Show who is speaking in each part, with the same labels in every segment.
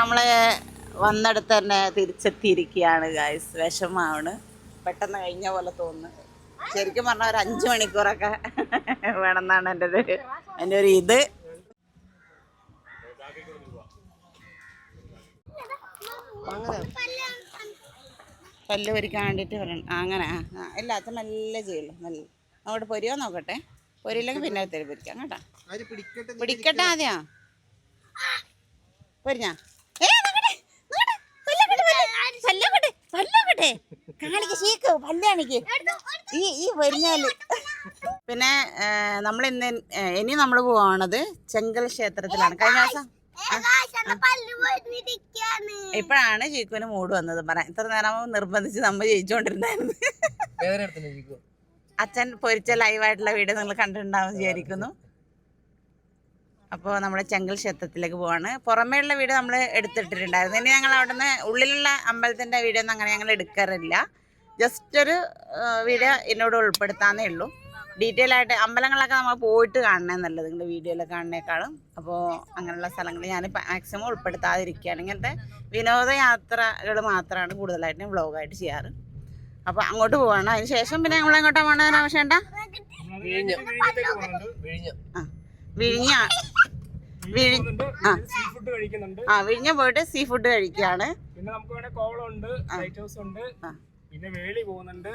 Speaker 1: നമ്മളെ വന്നിടത്ത് തന്നെ തിരിച്ചെത്തിയിരിക്കുകയാണ് ഗായ്സ് വിഷമാണ് പെട്ടെന്ന് കഴിഞ്ഞ പോലെ തോന്നുന്നു. ശരിക്കും പറഞ്ഞാൽ ഒരു അഞ്ചു മണിക്കൂറൊക്കെ വേണമെന്നാണ് എന്റെ ഒരു എന്റെ ഒരു ഇത്. പല്ല് പൊരിക്കാൻ വേണ്ടിയിട്ട് വരണം അങ്ങനെ ഇല്ല അച്ഛൻ നല്ല ചെയ്യുള്ളൂ നല്ല അങ്ങോട്ട് പൊരിയോ നോക്കട്ടെ. പൊരിയില്ലെങ്കിൽ പിന്നെ തരും പൊരിക്കാം കേട്ടോ.
Speaker 2: പിടിക്കട്ടെ
Speaker 1: ആദ്യം. പൊരിഞ്ഞാ? ഈ ഈ പൊരിഞ്ഞാൽ പിന്നെ നമ്മൾ ഇന്ന് ഇനി നമ്മൾ പോവാണത് ചെങ്കൽ ക്ഷേത്രത്തിലാണ്. കഴിഞ്ഞ ദിവസം ഇപ്പോഴാണ് ചീക്കുവിന് മൂട് വന്നത് പറയാൻ. ഇത്ര നേരം നിർബന്ധിച്ച് നമ്മൾ ജയിച്ചുകൊണ്ടിരുന്നായിരുന്നു അച്ഛൻ പൊരിച്ച ലൈവായിട്ടുള്ള വീഡിയോ നിങ്ങൾ കണ്ടിട്ടുണ്ടാവും വിചാരിക്കുന്നു. അപ്പോൾ നമ്മുടെ ചെങ്കൽ ക്ഷേത്രത്തിലേക്ക് പോവാണ്. പുറമേയുള്ള വീഡിയോ നമ്മൾ എടുത്തിട്ടിട്ടുണ്ടായിരുന്നു. ഇനി ഞങ്ങൾ അവിടെ നിന്ന് ഉള്ളിലുള്ള അമ്പലത്തിന്റെ വീഡിയോ ഒന്നും അങ്ങനെ ഞങ്ങൾ എടുക്കാറില്ല. ജസ്റ്റ് ഒരു വീഡിയോ എന്നോട് ഉൾപ്പെടുത്താന്നേ ഉള്ളൂ. ഡീറ്റെയിൽ ആയിട്ട് അമ്പലങ്ങളൊക്കെ നമ്മൾ പോയിട്ട് കാണണേ നല്ലത് നിങ്ങളുടെ വീഡിയോയിൽ കാണുന്നേക്കാളും. അപ്പോൾ അങ്ങനെയുള്ള സ്ഥലങ്ങൾ ഞാൻ മാക്സിമം ഉൾപ്പെടുത്താതിരിക്കുകയാണ്. ഇങ്ങനത്തെ വിനോദയാത്രകൾ മാത്രമാണ് കൂടുതലായിട്ട് ഞാൻ വ്ളോഗായിട്ട് ചെയ്യാറ്. അപ്പോൾ അങ്ങോട്ട് പോവാണ്. അതിന് ശേഷം പിന്നെ നമ്മൾ എങ്ങോട്ടാണ്
Speaker 2: വിഴിഞ്ഞ. വിഴിഞ്ഞ.
Speaker 1: ആ വിഴിഞ്ഞ വിഴി ആ.
Speaker 3: സീ ഫുഡ് കഴിക്കുന്നുണ്ട്.
Speaker 1: ആ വിഴിഞ്ഞ പോയിട്ട് സീ ഫുഡ് കഴിക്കുകയാണ്
Speaker 3: പിന്നെ നമുക്ക് വേണേ ലൈറ്റ് ഹൗസ് ഉണ്ട് പിന്നെ വേളി പോകുന്നുണ്ട്.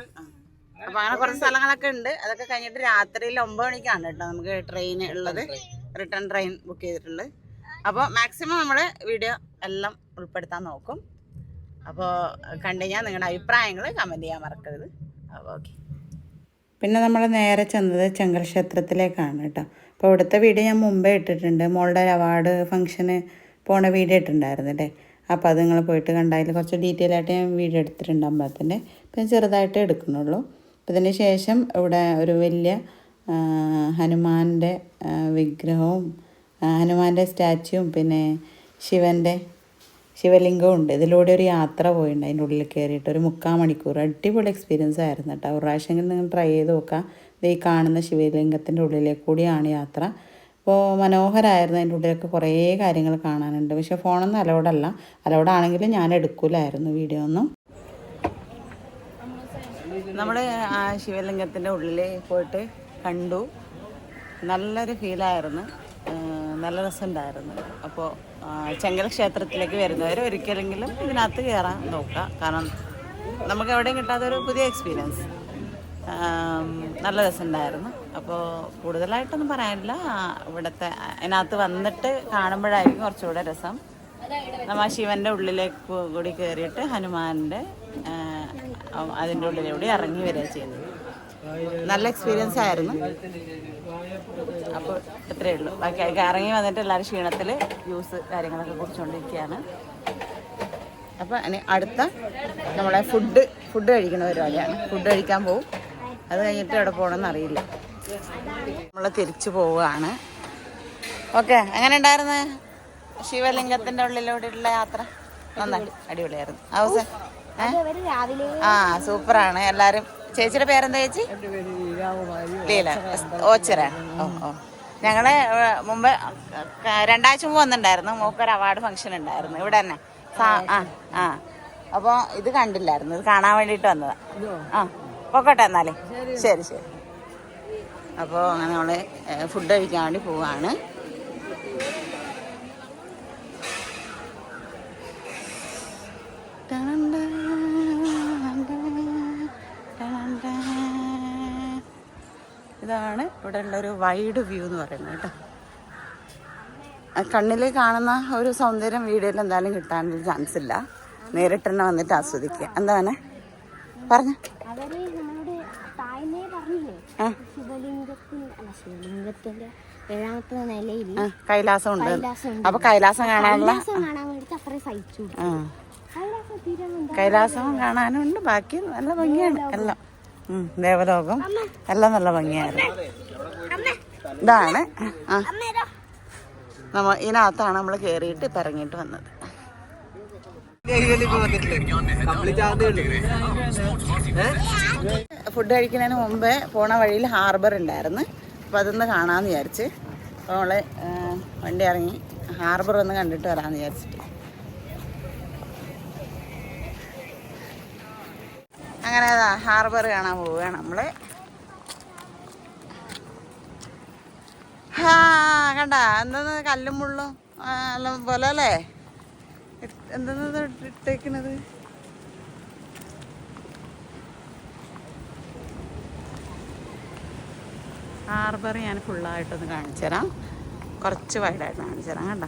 Speaker 1: അപ്പൊ അങ്ങനെ കുറച്ച് സ്ഥലങ്ങളൊക്കെ ഉണ്ട്. അതൊക്കെ കഴിഞ്ഞിട്ട് രാത്രിയിൽ ഒമ്പത് മണിക്കാണ് കേട്ടോ നമുക്ക് ട്രെയിൻ ഉള്ളത്. റിട്ടേൺ ട്രെയിൻ ബുക്ക് ചെയ്തിട്ടുണ്ട്. അപ്പോൾ മാക്സിമം നമ്മൾ വീഡിയോ എല്ലാം ഉൾപ്പെടുത്താൻ നോക്കും. അപ്പോൾ കണ്ടു കഴിഞ്ഞാൽ നിങ്ങളുടെ അഭിപ്രായങ്ങൾ കമന്റ് ചെയ്യാൻ മറക്കരുത്. അപ്പോൾ ഓക്കെ പിന്നെ നമ്മൾ നേരെ ചെന്നത് ചെങ്കൽ ക്ഷേത്രത്തിലേക്കാണ് കേട്ടോ. അപ്പോൾ ഇവിടുത്തെ വീഡിയോ ഞാൻ മുമ്പേ ഇട്ടിട്ടുണ്ട്. മോളുടെ അവാർഡ് ഫംഗ്ഷന് പോണ വീഡിയോ ഇട്ടിട്ടുണ്ടായിരുന്നു അല്ലേ അപ്പോൾ അത് നിങ്ങൾ പോയിട്ട് കണ്ടതിൽ കുറച്ച് ഡീറ്റെയിൽ ആയിട്ട് ഞാൻ വീഡിയോ എടുത്തിട്ടുണ്ട് അമ്പലത്തിന്റെ പിന്നെ ചെറുതായിട്ട് എടുക്കുന്നുള്ളൂ. അപ്പോൾ ഇതിന് ശേഷം ഇവിടെ ഒരു വലിയ ഹനുമാന്റെ വിഗ്രഹവും ഹനുമാന്റെ സ്റ്റാച്യുവും പിന്നെ ശിവന്റെ ശിവലിംഗവും ഉണ്ട്. ഇതിലൂടെ ഒരു യാത്ര പോയിട്ടുണ്ട് അതിന്റെ ഉള്ളിൽ കയറിയിട്ട് ഒരു മുക്കാൽ മണിക്കൂർ. അടിപൊളി എക്സ്പീരിയൻസ് ആയിരുന്നു കേട്ടോ ഒരു പ്രാവശ്യം നിങ്ങൾ ട്രൈ ചെയ്ത് നോക്കാം. ഈ കാണുന്ന ശിവലിംഗത്തിന്റെ ഉള്ളിലേക്ക് കൂടിയാണ് യാത്ര. അപ്പോൾ മനോഹരമായിരുന്നു അതിന്റെ ഉള്ളിലൊക്കെ കുറേ കാര്യങ്ങൾ കാണാനുണ്ട്. പക്ഷേ ഫോണൊന്നും അലൗഡല്ല അലൗഡാണെങ്കിലും ഞാൻ എടുക്കില്ലായിരുന്നു വീഡിയോ ഒന്നും. നമ്മൾ ആ ശിവലിംഗത്തിന്റെ ഉള്ളിൽ പോയിട്ട് കണ്ടു. നല്ലൊരു ഫീലായിരുന്നു നല്ല രസമുണ്ടായിരുന്നു. അപ്പോൾ ചെങ്കൽ ക്ഷേത്രത്തിലേക്ക് വരുന്നവർ ഒരിക്കലെങ്കിലും ഇതിനകത്ത് കയറാൻ നോക്കുക. കാരണം നമുക്ക് എവിടെയും കിട്ടാത്തൊരു പുതിയ എക്സ്പീരിയൻസ് നല്ല രസമുണ്ടായിരുന്നു. അപ്പോൾ കൂടുതലായിട്ടൊന്നും പറയാനില്ല. ഇവിടുത്തെ അതിനകത്ത് വന്നിട്ട് കാണുമ്പോഴായിരിക്കും കുറച്ചുകൂടെ രസം. നമ്മൾ ശിവന്റെ ഉള്ളിലേക്ക് കൂടി കയറിയിട്ട് ഹനുമാന്റെ അതിന്റെ ഉള്ളിലൂടെ ഇറങ്ങി വരിക ചെയ്യുന്നത്. നല്ല എക്സ്പീരിയൻസ് ആയിരുന്നു. അപ്പോൾ ഇത്രയേ ഉള്ളൂ. ബാക്കി ഇറങ്ങി വന്നിട്ട് എല്ലാവരും ക്ഷീണത്തിൽ ജ്യൂസ് കാര്യങ്ങളൊക്കെ കുടിച്ചുകൊണ്ടിരിക്കുകയാണ് അപ്പോൾ ഇനി അടുത്ത നമ്മളെ ഫുഡ് ഫുഡ് കഴിക്കുന്ന പരിപാടിയാണ്. ഫുഡ് കഴിക്കാൻ പോവും. അത് കഴിഞ്ഞിട്ട് എവിടെ പോകണമെന്ന് അറിയില്ല. നമ്മൾ തിരിച്ചു പോവുകയാണ്. ഓക്കെ എങ്ങനെ ഉണ്ടായിരുന്നു? ശിവലിംഗത്തിന്റെ ഉള്ളിലൂടെയുള്ള യാത്ര? നന്നായി. അടിപൊളിയായിരുന്നു. ആ സൂപ്പറാണ്. എല്ലാരും ചേച്ചിയുടെ പേരെന്താ ചേച്ചി? ലീല. ഓച്ചിറ ഓ ഓ. ഞങ്ങൾ മുമ്പ് രണ്ടാഴ്ച മുമ്പ് വന്നിട്ടുണ്ടായിരുന്നു. മൂക്കൊരു അവാർഡ് ഫംഗ്ഷൻ ഉണ്ടായിരുന്നു. ഇവിടെ തന്നെ. ആ ആ അപ്പോൾ ഇത് കണ്ടില്ലായിരുന്നു. ഇത് കാണാൻ വേണ്ടിട്ട് വന്നതാ. ആ പൊക്കോട്ടെ എന്നാലേ. ശരി. ശരി അപ്പോൾ അങ്ങനെ നമ്മൾ ഫുഡ് കഴിക്കാൻ വേണ്ടി പോവാണ്. ഇവിടെ ഉള്ള ഒരു വൈഡ് വ്യൂ എന്ന് പറയുന്നത് കേട്ടോ. കണ്ണിൽ കാണുന്ന ഒരു സൗന്ദര്യം വീഡിയോയിൽ എന്തായാലും കിട്ടാനൊരു ചാൻസ് ഇല്ല. നേരിട്ട് തന്നെ വന്നിട്ട് ആസ്വദിക്കുക. എന്താണ് പറഞ്ഞ. കൈലാസം ഉണ്ട്. അപ്പൊ കൈലാസം കാണാനുള്ള
Speaker 4: കൈലാസം
Speaker 1: കാണാനുണ്ട്. ബാക്കി നല്ല ഭംഗിയാണ്. എല്ലാം. ഉം, ദേവലോകം. എല്ലാം നല്ല ഭംഗിയായിരുന്നു. ഇതാണ്. ആ. നമ്മ ഇതിനകത്താണ് നമ്മൾ കേറിയിട്ട് ഇറങ്ങിയിട്ട് വന്നത്. ഫുഡ് കഴിക്കുന്നതിന് മുമ്പേ പോണ വഴിയിൽ ഹാർബർ ഉണ്ടായിരുന്നു. അപ്പോൾ അതൊന്ന് കാണാന്ന് വിചാരിച്ച്. അപ്പോൾ നമ്മൾ വണ്ടി ഇറങ്ങി ഹാർബർ ഒന്ന് കണ്ടിട്ട് വരാന്ന് വിചാരിച്ചിട്ട്.
Speaker 5: അങ്ങനെ അതാ ഹാർബർ കാണാൻ പോവുകയാണ് നമ്മൾ ഹാ കണ്ട? എന്തെന്ന് കല്ലും മുള്ളും എല്ലാം പോലെ അല്ലേ? എന്തെന്നത് ഇട്ടേക്കണത്? ഹാർബർ ഞാൻ ഫുള്ളായിട്ടൊന്ന് കാണിച്ചു തരാം. കുറച്ച് വൈഡായിട്ട് കാണിച്ചു തരാം കണ്ട?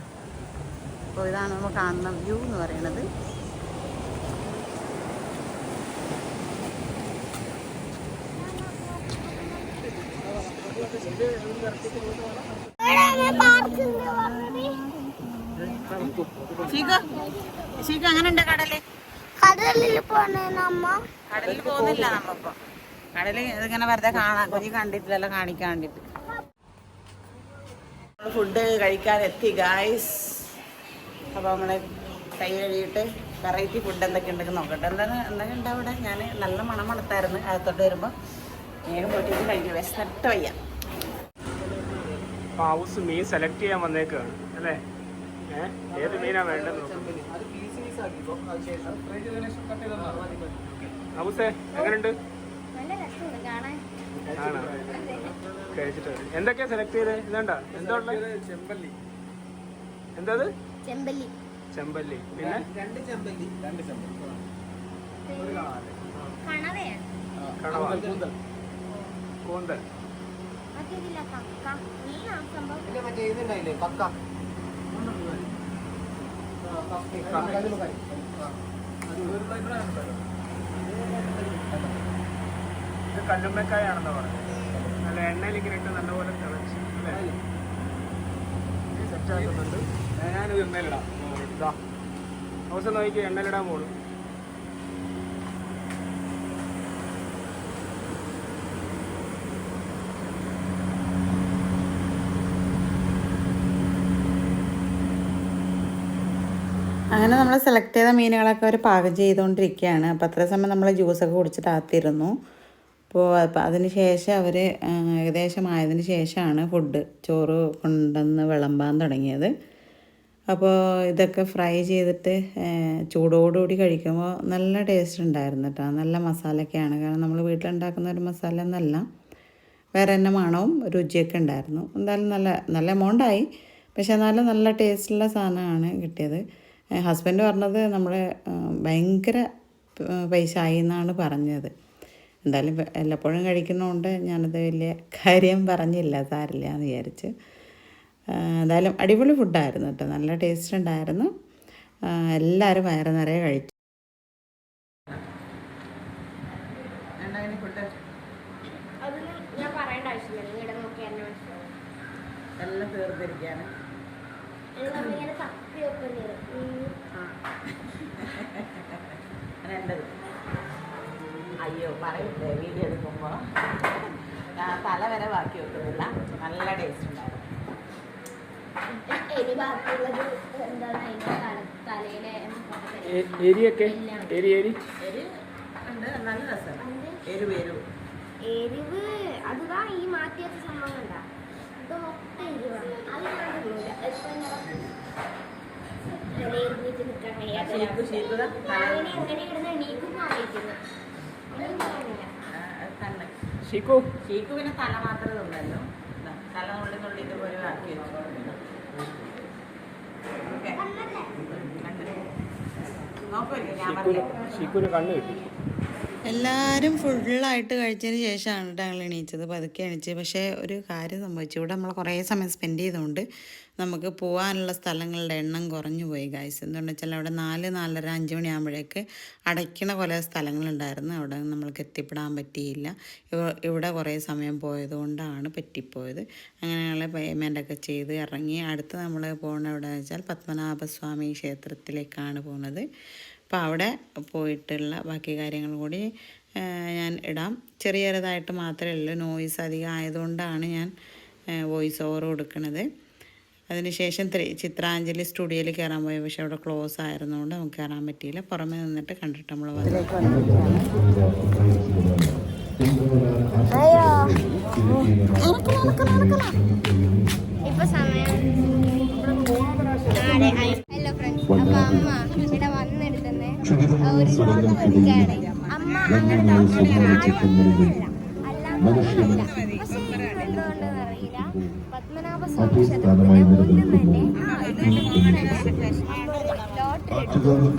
Speaker 5: അപ്പോൾ ഇതാണ് നമ്മൾ കാണുന്ന വ്യൂ എന്ന് പറയുന്നത്. കടൽ.
Speaker 4: കടലിൽ പോണേനമ്മ
Speaker 5: കടലിൽ പോകുന്നില്ല നമ്മളിപ്പോ. കടലിൽ ഇതിങ്ങനെ വെറുതെ കാണാൻ കുഞ്ഞി കണ്ടിട്ടില്ലല്ലോ കാണിക്കാൻ വേണ്ടിട്ട്. ഫുഡ് കഴിക്കാൻ എത്തി ഗായ്സ് അപ്പോൾ നമ്മളെ കൈ കഴുകിയിട്ട് വെറൈറ്റി ഫുഡ് എന്തൊക്കെ ഉണ്ടെങ്കിൽ നോക്കട്ടെ. എന്താണ് എന്തൊക്കെ ഉണ്ട് അവിടെ? ഞാൻ നല്ല മണം മണത്തായിരുന്നു. അകത്തോട്ട് വരുമ്പോൾ വേഗം പോയിട്ട് കഴിക്കും. വിശന്നിട്ട് വയ്യ.
Speaker 3: അപ്പൊ ഹൗസ് മീൻ സെലക്ട് ചെയ്യാൻ വന്നേക്കാണ് അല്ലേ? ഏഹ് ഏത് മീനാ വേണ്ടത് ഹൗസേ എങ്ങനെയുണ്ട്
Speaker 4: നല്ല രസമുണ്ട് കാണാൻ.
Speaker 3: ആണോ? കഴിച്ചിട്ട്. എന്തൊക്കെയാ സെലക്ട് ചെയ്തത് ഇതണ്ട? എന്താ ഉള്ളത്
Speaker 2: ചെമ്പല്ലി.
Speaker 3: എന്താ
Speaker 4: ചെമ്പല്ലി.
Speaker 3: ചെമ്പല്ലി പിന്നെ?
Speaker 2: രണ്ട് ചെമ്പല്ലി രണ്ട് ചെമ്പല്ലി. കൂന്തൽ.
Speaker 3: കൂന്തൽ.
Speaker 4: മറ്റേതില്ല കക്ക. സംഭവം
Speaker 2: പിന്നെ മറ്റേ ഇതുണ്ടായില്ലേ കക്ക?
Speaker 3: ഇത് കല്ലുമ്മക്കായാണെന്ന് പറഞ്ഞത്. നല്ല എണ്ണയിൽ ഇങ്ങനെ ഇട്ട് നല്ലപോലെ തിളച്ച് അല്ലേ? സെറ്റ് ആക്കുന്നുണ്ട്. ഞാനിത് എണ്ണയിലിടാം. ഇതാ. ദിവസം നോക്കി എണ്ണയിലിടാൻ പോണു.
Speaker 5: അങ്ങനെ നമ്മൾ സെലക്ട് ചെയ്ത മീനുകളൊക്കെ അവർ പാകം ചെയ്തുകൊണ്ടിരിക്കുകയാണ് അപ്പോൾ അത്ര സമയം നമ്മൾ ജ്യൂസൊക്കെ കുടിച്ചിട്ട് അകത്തിരുന്നു. അപ്പോൾ അപ്പം അതിന് ശേഷം അവർ ഏകദേശം ആയതിന് ശേഷമാണ് ഫുഡ് ചോറ് കൊണ്ടുവന്ന് വിളമ്പാൻ തുടങ്ങിയത്. അപ്പോൾ ഇതൊക്കെ ഫ്രൈ ചെയ്തിട്ട് ചൂടോടുകൂടി കഴിക്കുമ്പോൾ നല്ല ടേസ്റ്റ് ഉണ്ടായിരുന്നു കേട്ടോ നല്ല മസാലയൊക്കെയാണ്. കാരണം നമ്മൾ വീട്ടിലുണ്ടാക്കുന്ന ഒരു മസാല എന്നല്ല വേറെ തന്നെ മണവും രുചിയൊക്കെ ഉണ്ടായിരുന്നു. എന്തായാലും നല്ല നല്ല എമൗണ്ടായി പക്ഷെ എന്നാലും നല്ല ടേസ്റ്റുള്ള സാധനമാണ് കിട്ടിയത്. ഹസ്ബൻഡ് പറഞ്ഞത് നമ്മൾ ഭയങ്കര പൈസ ആയി എന്നാണ് പറഞ്ഞത്. എന്തായാലും എല്ലപ്പോഴും കഴിക്കുന്നതുകൊണ്ട് ഞാനത് വലിയ കാര്യം പറഞ്ഞില്ല സാരില്ല എന്ന് വിചാരിച്ച് എന്തായാലും അടിപൊളി ഫുഡായിരുന്നു കേട്ടോ. നല്ല ടേസ്റ്റ് ഉണ്ടായിരുന്നു. എല്ലാവരും വയറ് നിറയെ കഴിച്ചു ഫുഡ്
Speaker 4: അതൊന്നും ഞാൻ പറയേണ്ട ആവശ്യമില്ല നിങ്ങളുടെ നോക്കി എന്നെ മനസ്സിലാവും
Speaker 5: എല്ലാം തീർന്നിരിക്കുകയാണ്
Speaker 4: ഇത് നമ്മളിങ്ങനെ തപ്പി വെക്കുന്നത്
Speaker 5: രണ്ടത് അയ്യോ പറയട്ടെ വീഡിയോ എടുക്കുമ്പോൾ തല വരെ ബാക്കി വെക്കുന്നില്ല. നല്ല ടേസ്റ്റ് ഉണ്ടായിരുന്നു.
Speaker 4: ബാക്കിയുള്ളത് എന്താണ് തലയിലെ
Speaker 3: എരിയൊക്കെ? എരി എരി?
Speaker 5: എരി ഉണ്ട് നല്ല രസമാണ്. എരിവ് എരിവ്.
Speaker 4: എരിവ് അതുതാ ഈ മാറ്റി വെച്ച സംഭവം കണ്ട ഇത് മൊത്തം എരിവാണ്. അത് ഞാൻ തിന്നൂല. ഇപ്പൊ ഞാൻ എരിഞ്ഞിട്ട് നിൽക്കാൻ കഴിയാത്ത
Speaker 5: ഷീക്ക് ഷീക്കുത
Speaker 4: അങ്ങനെ എങ്ങനെ ഇടുന്ന എണീക്കും മാറിയിരിക്കുന്നു ഒന്നും പറയാനില്ല
Speaker 5: കണ്ണ്
Speaker 3: ഷിക്കു.
Speaker 5: ഷീക്ക് പിന്നെ തല മാത്രമേ ഉള്ളല്ലോ തല നുള്ളി നുള്ളിയിട്ട് പോലെ ആക്കി വെച്ചു ഞാൻ പറഞ്ഞു
Speaker 3: ഷിക്കുന് കണ്ണ് കിട്ടി.
Speaker 5: എല്ലാവരും ഫുള്ളായിട്ട് കഴിച്ചതിന് ശേഷമാണ് കേട്ടോ ഞങ്ങൾ എണീച്ചത്. പതുക്കെ എണീച്ചത് പക്ഷേ ഒരു കാര്യം സംഭവിച്ചു. ഇവിടെ നമ്മൾ കുറേ സമയം സ്പെൻഡ് ചെയ്തുകൊണ്ട് നമുക്ക് പോകാനുള്ള സ്ഥലങ്ങളുടെ എണ്ണം കുറഞ്ഞു പോയി ഗായ്സ് എന്തുകൊണ്ടെന്ന് വെച്ചാൽ അവിടെ നാല് നാലര അഞ്ച് മണിയാകുമ്പോഴേക്ക് അടയ്ക്കണ കുറേ സ്ഥലങ്ങളുണ്ടായിരുന്നു. അവിടെ നമ്മൾക്ക് എത്തിപ്പെടാൻ പറ്റിയില്ല. ഇവ- ഇവിടെ കുറേ സമയം പോയതുകൊണ്ടാണ് പറ്റിപ്പോയത്. അങ്ങനെ ഞങ്ങൾ പേയ്മെന്റൊക്കെ ചെയ്ത് ഇറങ്ങി. അടുത്ത് നമ്മൾ പോകുന്ന എവിടെയെന്ന് വെച്ചാൽ പത്മനാഭസ്വാമി ക്ഷേത്രത്തിലേക്കാണ് പോകുന്നത് അപ്പോൾ അവിടെ പോയിട്ടുള്ള ബാക്കി കാര്യങ്ങൾ കൂടി ഞാൻ ഇടാം. ചെറിയ ചെറുതായിട്ട് മാത്രമേ ഉള്ളൂ നോയിസ് അധികം ആയതുകൊണ്ടാണ് ഞാൻ വോയിസ് ഓവർ കൊടുക്കുന്നത് അതിനുശേഷം ത്രീ ചിത്രാഞ്ജലി സ്റ്റുഡിയോയിൽ കയറാൻ പോയി. പക്ഷെ അവിടെ ക്ലോസ് ആയിരുന്നുകൊണ്ട് നമുക്ക് കയറാൻ പറ്റിയില്ല. പുറമേ നിന്നിട്ട് കണ്ടിട്ട് നമ്മൾ
Speaker 4: ഹലോ ഫ്രണ്ട്സ് അപ്പൊ അമ്മ.
Speaker 6: മനുഷ്യ നിലനിൽക്കുന്നു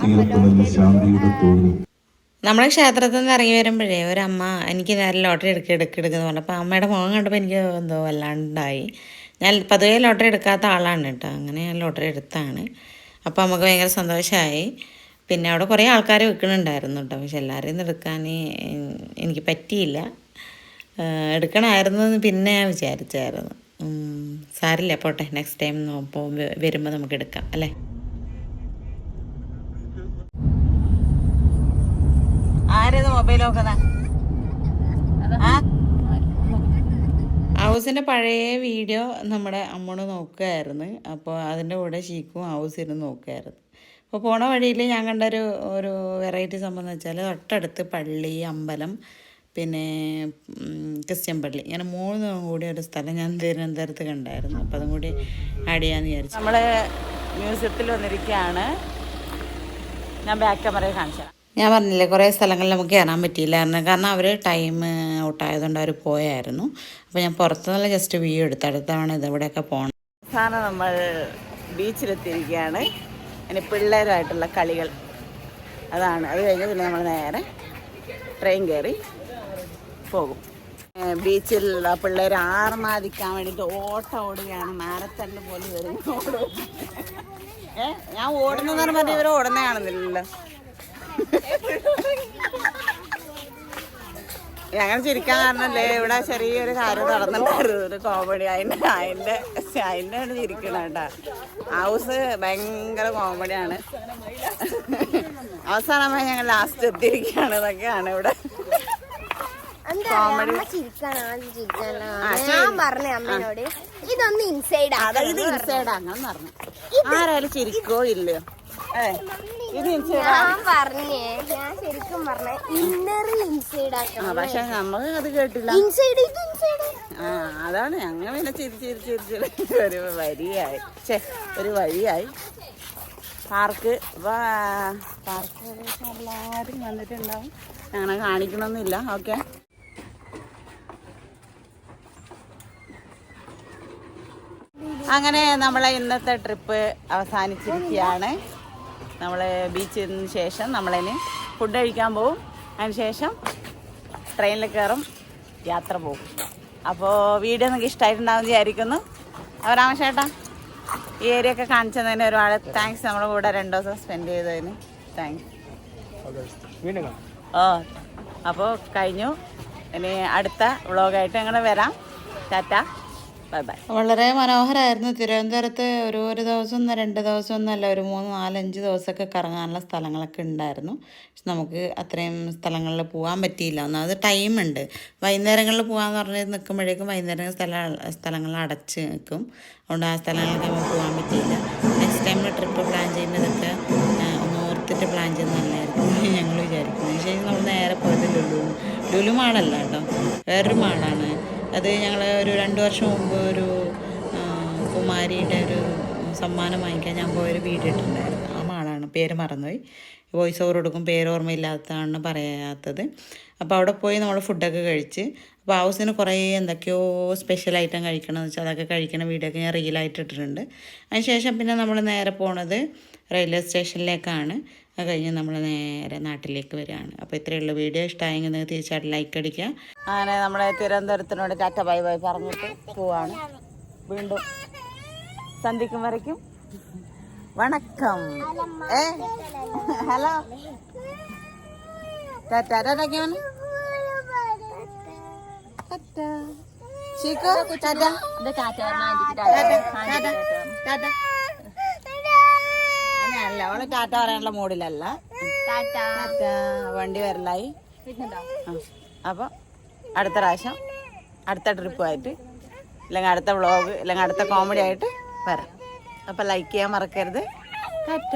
Speaker 6: ഈ കുഞ്ഞു ശാന്തിയുടെ
Speaker 1: നമ്മളെ ക്ഷേത്രത്തിൽ നിന്ന് ഇറങ്ങി വരുമ്പോഴേ അമ്മ എനിക്ക് നേരെ ലോട്ടറി എടുക്കുക എടുക്കുക എടുക്കുന്നു പറഞ്ഞു അപ്പോൾ അമ്മയുടെ മുഖം കണ്ടപ്പോൾ എനിക്ക് എന്തോ വല്ലാണ്ടായി. ഞാൻ പതിവേ ലോട്ടറി എടുക്കാത്ത ആളാണ് കേട്ടോ. അങ്ങനെ ഞാൻ ലോട്ടറി എടുത്താണ്. അപ്പോൾ നമുക്ക് ഭയങ്കര സന്തോഷമായി പിന്നെ അവിടെ കുറേ ആൾക്കാരെ വെക്കണുണ്ടായിരുന്നു കേട്ടോ. പക്ഷെ എല്ലാവരെയും എടുക്കാൻ എനിക്ക് പറ്റിയില്ല. എടുക്കണമായിരുന്നു എന്ന് പിന്നെ വിചാരിച്ചായിരുന്നു. സാരില്ല പോട്ടെ നെക്സ്റ്റ് ടൈം പോകുമ്പോൾ വരുമ്പോൾ നമുക്ക് എടുക്കാം അല്ലേ? ആരേത് ഹൗസിന്റെ പഴയ വീഡിയോ നമ്മുടെ അമ്മോട് നോക്കുകയായിരുന്നു അപ്പോൾ അതിന്റെ കൂടെ ഷീക്കും ഹൗസ് ഇരുന്ന് നോക്കുകയായിരുന്നു അപ്പോൾ പോണ വഴിയിൽ ഞാൻ കണ്ട ഒരു ഒരു വെറൈറ്റി സംഭവം എന്ന് വെച്ചാൽ തൊട്ടടുത്ത് പള്ളി അമ്പലം പിന്നെ ക്രിസ്ത്യൻ പള്ളി. ഇങ്ങനെ മൂന്ന് കൂടി ഒരു സ്ഥലം ഞാൻ തിരുവനന്തപുരത്ത് കണ്ടായിരുന്നു. അപ്പോൾ അതും കൂടി ആഡ് ചെയ്യാമെന്ന് വിചാരിച്ചു. നമ്മൾ മ്യൂസിയത്തിൽ വന്നിരിക്കുകയാണ് ഞാൻ ബാക്ക് ക്യാമറ കാണിച്ചു ഞാൻ പറഞ്ഞില്ലേ കുറേ സ്ഥലങ്ങളിൽ നമുക്ക് കയറാൻ പറ്റിയില്ലായിരുന്നു കാരണം അവർ ടൈം ഔട്ടായതുകൊണ്ട് അവർ പോയായിരുന്നു. അപ്പോൾ ഞാൻ പുറത്തുനിന്നുള്ള ജസ്റ്റ് വ്യൂ എടുത്ത് അടുത്താണ് ഇത് ഇവിടെയൊക്കെ പോകണം അവസാനം നമ്മൾ ബീച്ചിലെത്തിയിരിക്കുകയാണ് ഇനി പിള്ളേരുമായിട്ടുള്ള കളികൾ. അതാണ്. അത് കഴിഞ്ഞ് പിന്നെ നമ്മൾ നേരെ ട്രെയിൻ കയറി പോകും. ബീച്ചിൽ പിള്ളേർ ആർമാദിക്കാൻ വേണ്ടിയിട്ട് ഓട്ടം ഓടുകയാണ്. മാരത്തണ്ട് പോലെ വരും ഓടും ഏ ഞാൻ ഓടുന്നതെന്ന് പറഞ്ഞാൽ ഇവർ ഓടുന്ന കാണുന്നില്ലല്ലോ. ഞങ്ങൾ ചിരിക്കാൻ കാരണല്ലേ? ഇവിടെ ചെറിയൊരു കാര്യം നടന്നിട്ടുണ്ടായിരുന്നു. ഒരു കോമഡി അതിന്റെ അതിന്റെ അതിന്റെ ആണ് ചിരിക്കണം കേട്ടോ. ഹൗസ് ഭയങ്കര കോമഡിയാണ് അവസാനമായി ഞങ്ങൾ ലാസ്റ്റ് എത്തിയിരിക്കുകയാണ്. ഇതൊക്കെയാണ് ഇവിടെ.
Speaker 4: ഇതൊന്ന് ഇൻസൈഡ്
Speaker 1: ആരായാലും ചിരിക്കോ ഇല്ലയോ?
Speaker 4: ഞാൻ പറഞ്ഞേ ഞാൻ ശരിക്കും പറഞ്ഞ ഇന്നർ ഇൻസൈഡ് ആക്കണം
Speaker 1: പക്ഷെ നമ്മൾ അത് കേട്ടില്ല.
Speaker 4: ഇൻസൈഡ് ഇത് ഇൻസൈഡ്
Speaker 1: ആ അതാണ് അങ്ങനെ പിന്നെ ചിരി ചിരി ചിരി ചിരി ഒരു വരിയായി. ഛേ ഒരു വഴിയായി പാർക്ക് പാർക്ക് എല്ലാവരും വന്നിട്ടുണ്ടാവും. അങ്ങനെ കാണിക്കണമെന്നില്ല ഓക്കെ? അങ്ങനെ നമ്മളെ ഇന്നത്തെ ട്രിപ്പ് അവസാനിച്ചിരിക്കുകയാണ്. നമ്മൾ ബീച്ചിൽ നിന്ന് ശേഷം നമ്മളതിന് ഫുഡ് കഴിക്കാൻ പോകും അതിന് ശേഷം ട്രെയിനിൽ കയറും യാത്ര പോകും അപ്പോൾ വീഡിയോ നിങ്ങൾക്ക് ഇഷ്ടമായിട്ടുണ്ടാവും വിചാരിക്കുന്നു. അപ്പോൾ രാമശേട്ടാ ഈ ഏരിയ ഒക്കെ കാണിച്ചതിന് ഒരുപാട് താങ്ക്സ് നമ്മുടെ കൂടെ രണ്ട് ദിവസം സ്പെൻഡ് ചെയ്തതിന്. താങ്ക്സ് ഓ അപ്പോൾ കഴിഞ്ഞു. ഇനി അടുത്ത വ്ളോഗായിട്ട് ഞങ്ങൾ വരാം. ടാറ്റ. ബൈ ബൈ വളരെ മനോഹരമായിരുന്നു തിരുവനന്തപുരത്ത് ഒരു ഒരു ദിവസം രണ്ട് ദിവസം ഒന്നല്ല ഒരു മൂന്ന് നാലഞ്ച് ദിവസമൊക്കെ കറങ്ങാനുള്ള സ്ഥലങ്ങളൊക്കെ ഉണ്ടായിരുന്നു. പക്ഷെ നമുക്ക് അത്രയും സ്ഥലങ്ങളിൽ പോകാൻ പറ്റിയില്ല. ഒന്നാമത് ഉണ്ട്. വൈകുന്നേരങ്ങളിൽ പോകാമെന്ന് പറഞ്ഞ് നിൽക്കുമ്പോഴേക്കും വൈകുന്നേരം സ്ഥല സ്ഥലങ്ങൾ അടച്ച് നിൽക്കും. അതുകൊണ്ട് ആ സ്ഥലങ്ങളിലൊക്കെ നമുക്ക് പോകാൻ പറ്റിയില്ല. നെക്സ്റ്റ് ടൈമിൽ ട്രിപ്പ് പ്ലാൻ ചെയ്യുന്നതൊക്കെ ഒന്ന് ഓർത്തിട്ട് പ്ലാൻ ചെയ്യുന്ന നല്ലതായിരിക്കും ഞങ്ങൾ വിചാരിക്കുന്നത് ശരി നമ്മൾ നേരെ പോയത് ലുലു. ലുലു മാളല്ല കേട്ടോ. വേറൊരു മാളാണ് അത് ഞങ്ങൾ ഒരു രണ്ട് വർഷം മുമ്പ് ഒരു കുമാരിയുടെ ഒരു സമ്മാനം വാങ്ങിക്കാൻ ഞാൻ പോയൊരു വീഡിയോ ഇട്ടിട്ടുണ്ടായിരുന്നു. ആ മാളാണ് പേര് മറന്നുപോയി. വോയിസ് ഓവർ കൊടുക്കും പേര് ഓർമ്മയില്ലാത്തതാണ് പറയാത്തത്. അപ്പോൾ അവിടെ പോയി നമ്മൾ ഫുഡൊക്കെ കഴിച്ച് അപ്പോൾ ഹൗസിന് കുറേ എന്തൊക്കെയോ സ്പെഷ്യൽ ഐറ്റം കഴിക്കണമെന്ന് വെച്ചാൽ അതൊക്കെ കഴിക്കണ വീഡിയോ ഒക്കെ ഞാൻ റീലായിട്ട് ഇട്ടിട്ടുണ്ട്. അതിനുശേഷം പിന്നെ നമ്മൾ നേരെ പോണത് റെയിൽവേ സ്റ്റേഷനിലേക്കാണ്. അത് കഴിഞ്ഞ് നമ്മൾ നേരെ നാട്ടിലേക്ക് വരികയാണ്. അപ്പോൾ ഇത്രയുള്ള വീഡിയോ. ഇഷ്ടമായെങ്കിൽ നിങ്ങൾ തീർച്ചയായിട്ടും ലൈക്ക് അടിക്കുക. അങ്ങനെ നമ്മളെ തിരുവനന്തപുരത്തിനോട് ടാറ്റ ബൈ ബൈ പറഞ്ഞിട്ട് പോവാണ്. വീണ്ടും സന്ധിക്കും വരയ്ക്കും. വണക്കം. ഏ? ഹലോ? ടാറ്റ ടാറ്റ ടാറ്റ ചീക്കോ ടാറ്റ. Tata tata tata. അവൾ ടാറ്റ പറയാനുള്ള മൂഡിലല്ല. വണ്ടി വരലായി. അപ്പൊ അടുത്ത പ്രാവശ്യം അടുത്ത ട്രിപ്പുമായിട്ട് അല്ലെങ്കിൽ അടുത്ത വ്ളോഗ് അല്ലെങ്കിൽ അടുത്ത കോമഡി ആയിട്ട് വരാം. അപ്പൊ ലൈക്ക് ചെയ്യാൻ മറക്കരുത്. ടാറ്റ.